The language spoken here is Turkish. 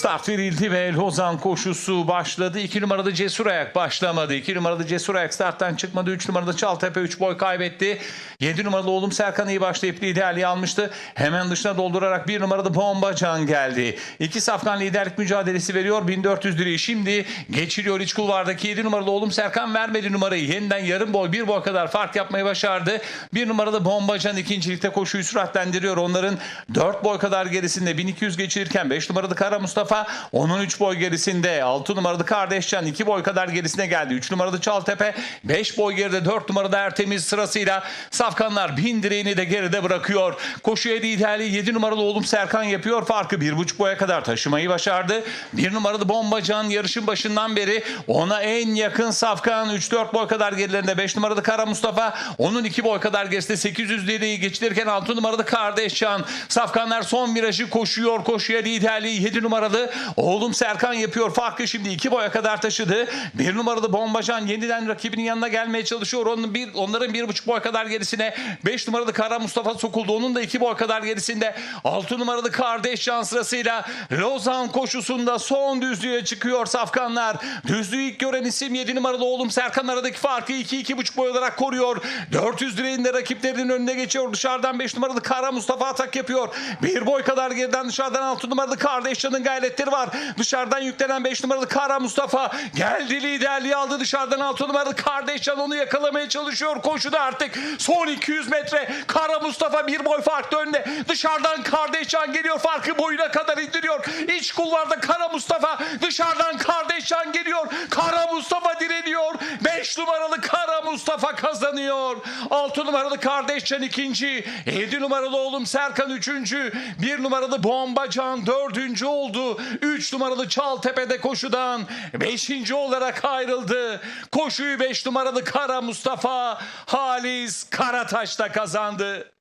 Start verildi ve Lozan koşusu başladı. 2 numarada Cesur Ayak başlamadı. 2 numarada Cesur Ayak starttan çıkmadı. 3 numarada Çaltepe 3 boy kaybetti. 7 numarada oğlum Serkan iyi başlayıp liderliği almıştı. Hemen dışına doldurarak 1 numarada Bombacan geldi. İki safkan liderlik mücadelesi veriyor. 1400 lirayı şimdi geçiriyor iç kulvardaki 7 numarada oğlum Serkan vermedi numarayı. Yeniden yarım boy 1 boy kadar fark yapmayı başardı. 1 numarada Bombacan ikincilikte koşuyu süratlendiriyor. Onların 4 boy kadar gerisinde 1200 geçirirken 5 numarada Kara Mustafa onun 3 boy gerisinde 6 numarada Kardeşcan 2 boy kadar gerisine geldi. 3 numarada Çaltepe 5 boy geride 4 numarada Ertemiz sırasıyla Safkanlar bin direğini de geride bırakıyor. Koşuya liderliği 7 numaralı oğlum Serkan yapıyor. Farkı 1,5 boya kadar taşımayı başardı. 1 numaralı Bombacan yarışın başından beri ona en yakın Safkan 3-4 boy kadar gerilerinde 5 numarada Kara Mustafa onun 2 boy kadar gerisinde 800 lirayı geçirirken 6 numarada Kardeşcan Safkanlar son virajı koşuyor. Koşuya liderliği 7 numaralı oğlum Serkan yapıyor. Farkı şimdi 2 boya kadar taşıdı. 1 numaralı Bombacan yeniden rakibinin yanına gelmeye çalışıyor. Onun bir, onların 1,5 boy kadar gerisine 5 numaralı Kara Mustafa sokuldu. Onun da 2 boy kadar gerisinde 6 numaralı Kardeşcan sırasıyla Lozan koşusunda son düzlüğe çıkıyor Safkanlar. Düzlüğü ilk gören isim 7 numaralı oğlum Serkan aradaki farkı 2-2,5 boy olarak koruyor. 400 direğin de rakiplerinin önüne geçiyor. Dışarıdan 5 numaralı Kara Mustafa atak yapıyor. Bir boy kadar geriden dışarıdan 6 numaralı Kardeşcan'ın gayretleri var. Dışarıdan yüklenen 5 numaralı Kara Mustafa geldi liderliği aldı. Dışarıdan 6 numaralı Kardeşcan onu yakalamaya çalışıyor. Koşuda artık son 200 metre. Kara Mustafa bir boy farklı önde. Dışarıdan Kardeşcan geliyor. Farkı boyuna kadar indiriyor. İç kulvarda Kara Mustafa. Dışarıdan Kardeşcan geliyor. Kara Mustafa direniyor. 5 numaralı Kara Mustafa kazanıyor. 6 numaralı Kardeşcan ikinci. 7 numaralı oğlum Serkan üçüncü. 1 numaralı Bombacan dördüncü oldu. 3 numaralı Çaltepe'de koşudan 5. olarak ayrıldı. Koşuyu 5 numaralı Kara Mustafa Halis Karataş'ta kazandı.